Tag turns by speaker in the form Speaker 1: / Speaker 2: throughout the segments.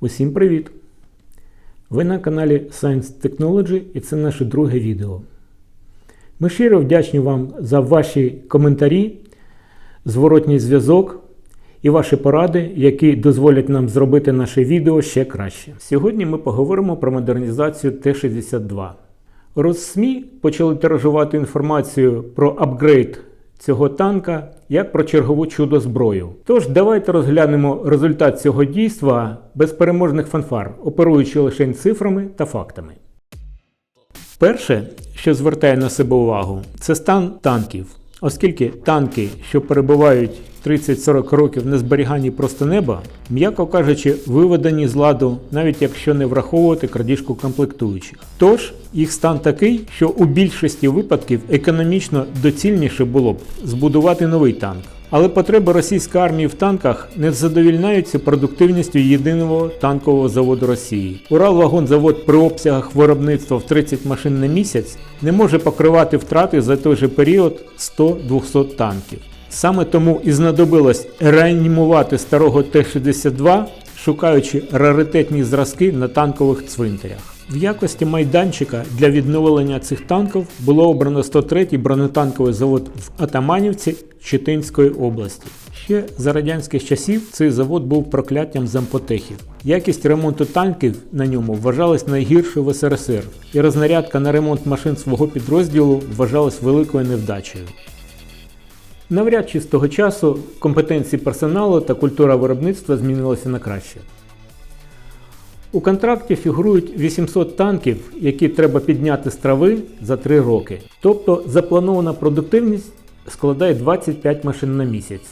Speaker 1: Усім привіт! Ви на каналі Science Technology і це наше друге відео. Ми щиро вдячні вам за ваші коментарі, зворотній зв'язок і ваші поради, які дозволять нам зробити наше відео ще краще. Сьогодні ми поговоримо про модернізацію Т-62. Розсмі почали тиражувати інформацію про апгрейд цього танка як про чергову чудо зброю. Тож давайте розглянемо результат цього дійства без переможних фанфар, оперуючи лише цифрами та фактами. Перше, що звертає на себе увагу, це стан танків. Оскільки танки, що перебувають 30-40 років на зберіганні просто неба, м'яко кажучи, виведені з ладу, навіть якщо не враховувати крадіжку комплектуючих. Тож їх стан такий, що у більшості випадків економічно доцільніше було б збудувати новий танк. Але потреби російської армії в танках не задовільняються продуктивністю єдиного танкового заводу Росії. Уралвагонзавод при обсягах виробництва в 30 машин на місяць не може покривати втрати за той же період 100-200 танків. Саме тому і знадобилось реанімувати старого Т-62, шукаючи раритетні зразки на танкових цвинтарях. В якості майданчика для відновлення цих танків було обрано 103-й бронетанковий завод в Атаманівці Читинської області. Ще за радянських часів цей завод був прокляттям зампотехів. Якість ремонту танків на ньому вважалась найгіршою в СРСР, і рознарядка на ремонт машин свого підрозділу вважалась великою невдачею. Навряд чи з того часу компетенції персоналу та культура виробництва змінилися на краще. У контракті фігурують 800 танків, які треба підняти з трави за 3 роки. Тобто запланована продуктивність складає 25 машин на місяць.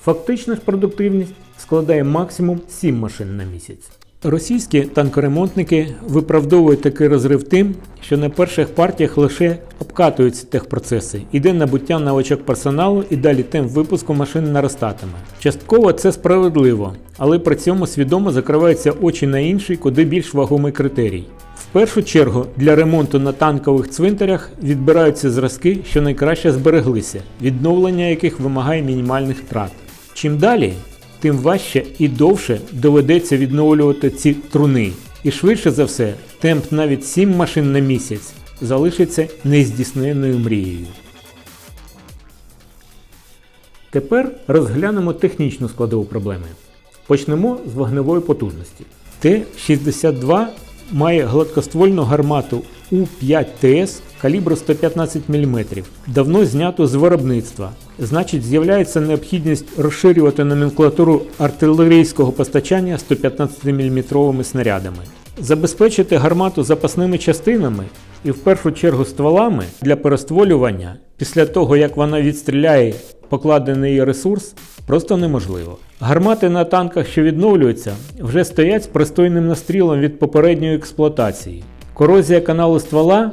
Speaker 1: Фактична ж продуктивність складає максимум 7 машин на місяць. Російські танкоремонтники виправдовують такий розрив тим, що на перших партіях лише обкатуються техпроцеси, іде набуття навичок персоналу і далі темп випуску машин наростатиме. Частково це справедливо, але при цьому свідомо закриваються очі на інший, куди більш вагомий критерій. В першу чергу для ремонту на танкових цвинтарях відбираються зразки, що найкраще збереглися, відновлення яких вимагає мінімальних втрат. Чим далі, тим важче і довше доведеться відновлювати ці труни. І швидше за все, темп навіть 7 машин на місяць залишиться нездійсненною мрією. Тепер розглянемо технічну складову проблеми. Почнемо з вогневої потужності. Т-62 має гладкоствольну гармату У-5ТС калібру 115 мм, давно знято з виробництва. Значить, з'являється необхідність розширювати номенклатуру артилерійського постачання 115 мм снарядами, забезпечити гармату запасними частинами і в першу чергу стволами для перестволювання після того, як вона відстріляє покладений ресурс, просто неможливо. Гармати на танках, що відновлюються, вже стоять з пристойним настрілом від попередньої експлуатації. Корозія каналу ствола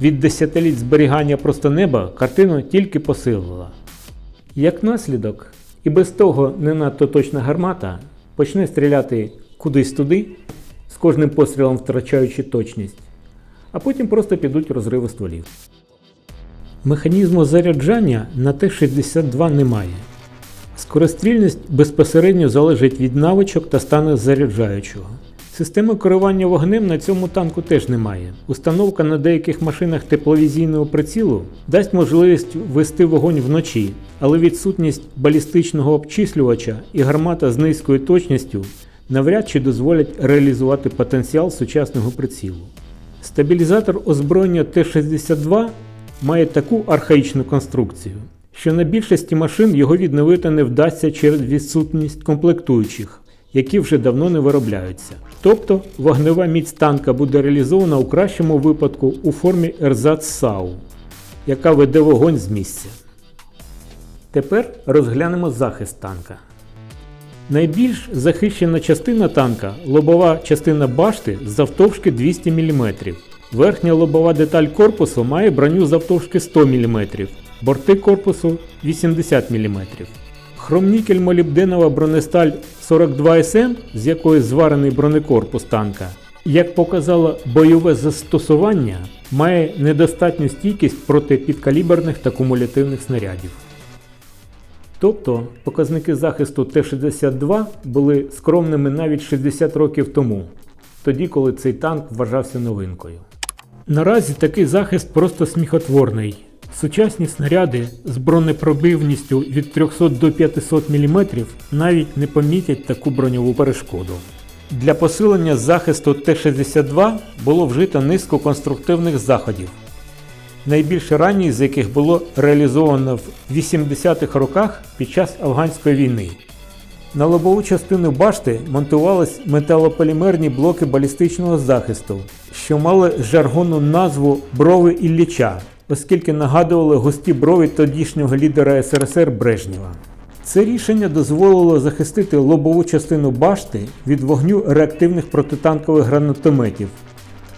Speaker 1: від десятиліть зберігання просто неба картину тільки посилила. Як наслідок, і без того не надто точна гармата почне стріляти кудись туди, з кожним пострілом втрачаючи точність, а потім просто підуть розриви стволів. Механізму заряджання на Т-62 немає. Скорострільність безпосередньо залежить від навичок та стану заряджаючого. Системи керування вогнем на цьому танку теж немає. Установка на деяких машинах тепловізійного прицілу дасть можливість вести вогонь вночі, але відсутність балістичного обчислювача і гармата з низькою точністю навряд чи дозволять реалізувати потенціал сучасного прицілу. Стабілізатор озброєння Т-62 має таку архаїчну конструкцію, що на більшості машин його відновити не вдасться через відсутність комплектуючих, які вже давно не виробляються. Тобто вогнева міць танка буде реалізована у кращому випадку у формі ерзац-САУ, яка веде вогонь з місця. Тепер розглянемо захист танка. Найбільш захищена частина танка лобова частина башти завтовшки 200 мм. Верхня лобова деталь корпусу має броню завтовшки 100 мм, борти корпусу 80 мм. Хромнікель молібденова бронесталь 42СМ, з якої зварений бронекорпус танка, як показало бойове застосування, має недостатню стійкість проти підкаліберних та кумулятивних снарядів. Тобто показники захисту Т-62 були скромними навіть 60 років тому, тоді, коли цей танк вважався новинкою. Наразі такий захист просто сміхотворний. Сучасні снаряди з бронепробивністю від 300 до 500 мм навіть не помітять таку броньову перешкоду. Для посилення захисту Т-62 було вжито низку конструктивних заходів, найбільш ранній з яких було реалізовано в 80-х роках під час афганської війни. На лобову частину башти монтувались металополімерні блоки балістичного захисту, що мали жаргонну назву брови Ілліча, оскільки нагадували густі брові тодішнього лідера СРСР Брежнєва. Це рішення дозволило захистити лобову частину башти від вогню реактивних протитанкових гранатометів,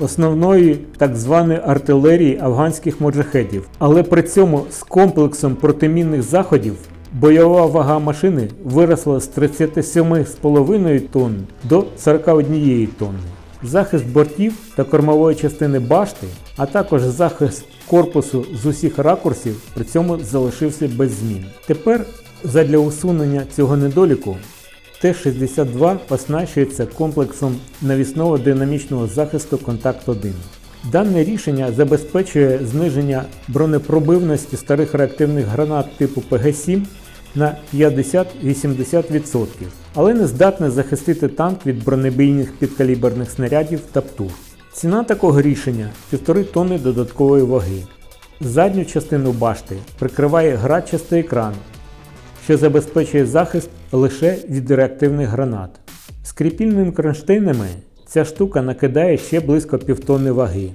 Speaker 1: основної так званої артилерії афганських моджахедів. Але при цьому з комплексом протимінних заходів бойова вага машини виросла з 37,5 тонн до 41 тонни. Захист бортів та кормової частини башти, а також захист корпусу з усіх ракурсів при цьому залишився без змін. Тепер задля усунення цього недоліку Т-62 оснащується комплексом навісного динамічного захисту Контакт 1. Дане рішення забезпечує зниження бронепробивності старих реактивних гранат типу ПГ-7 на 50-80%, але не здатне захистити танк від бронебійних підкаліберних снарядів та птур. Ціна такого рішення 1,5 тонни додаткової ваги. Задню частину башти прикриває градчастий екран, що забезпечує захист лише від реактивних гранат. З кріпільними кронштейнами ця штука накидає ще близько півтонни ваги.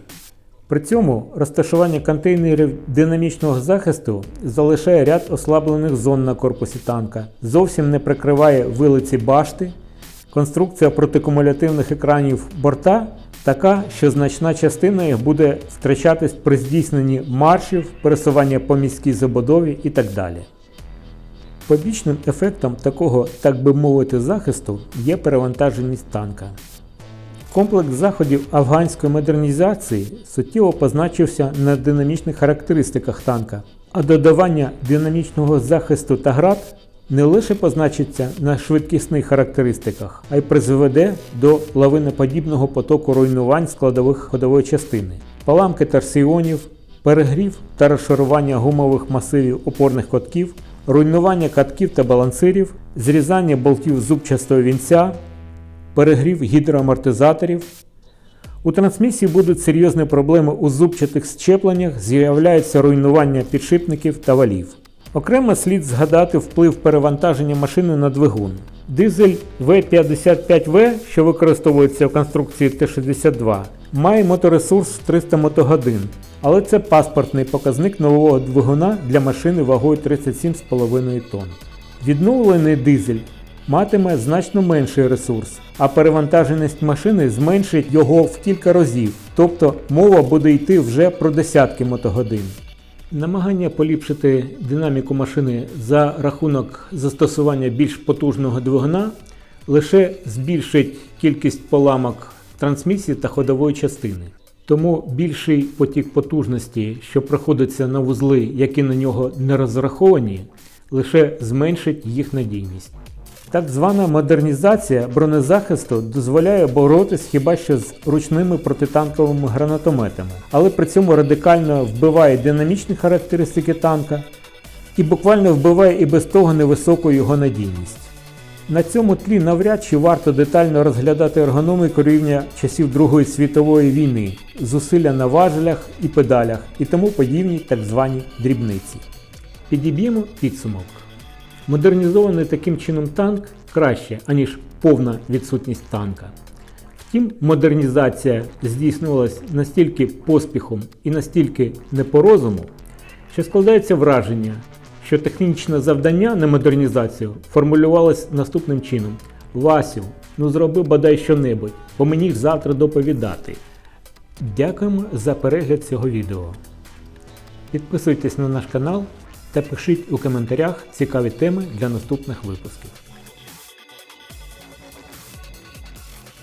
Speaker 1: При цьому розташування контейнерів динамічного захисту залишає ряд ослаблених зон на корпусі танка, зовсім не прикриває вилиці башти. Конструкція протикумулятивних екранів борта така, що значна частина їх буде втрачатись при здійсненні маршів, пересування по міській забудові і так далі. Побічним ефектом такого, так би мовити, захисту є перевантаженість танка. Комплекс заходів афганської модернізації суттєво позначився на динамічних характеристиках танка, а додавання динамічного захисту та град не лише позначиться на швидкісних характеристиках, а й призведе до лавиноподібного потоку руйнувань складових ходової частини, паламки торсіонів, перегрів та розшарування гумових масивів опорних котків, руйнування катків та балансирів, зрізання болтів зубчастого вінця, перегрів гідроамортизаторів. У трансмісії будуть серйозні проблеми у зубчатих щепленнях, з'являється руйнування підшипників та валів. Окремо слід згадати вплив перевантаження машини на двигун. Дизель В55В, що використовується в конструкції Т-62, має моторесурс в 300 мотогодин, але це паспортний показник нового двигуна для машини вагою 37,5 тонн. Відновлений дизель матиме значно менший ресурс, а перевантаженість машини зменшить його в кілька разів, тобто мова буде йти вже про десятки мотогодин. Намагання поліпшити динаміку машини за рахунок застосування більш потужного двигуна лише збільшить кількість поламок трансмісії та ходової частини. Тому більший потік потужності, що проходиться на вузли, які на нього не розраховані, лише зменшить їх надійність. Так звана модернізація бронезахисту дозволяє боротись хіба що з ручними протитанковими гранатометами, але при цьому радикально вбиває динамічні характеристики танка і буквально вбиває і без того невисоку його надійність. На цьому тлі навряд чи варто детально розглядати ергономіку рівня часів Другої світової війни, зусилля на важелях і педалях і тому подібні так звані дрібниці. Підіб'ємо підсумок. Модернізований таким чином танк краще, аніж повна відсутність танка. Втім, модернізація здійснювалась настільки поспіхом і настільки не по розуму, що складається враження, що технічне завдання на модернізацію формулювалось наступним чином: Васю, ну зроби бодай що-небудь, бо мені ж завтра доповідати. Дякуємо за перегляд цього відео. Підписуйтесь на наш канал та пишіть у коментарях цікаві теми для наступних випусків.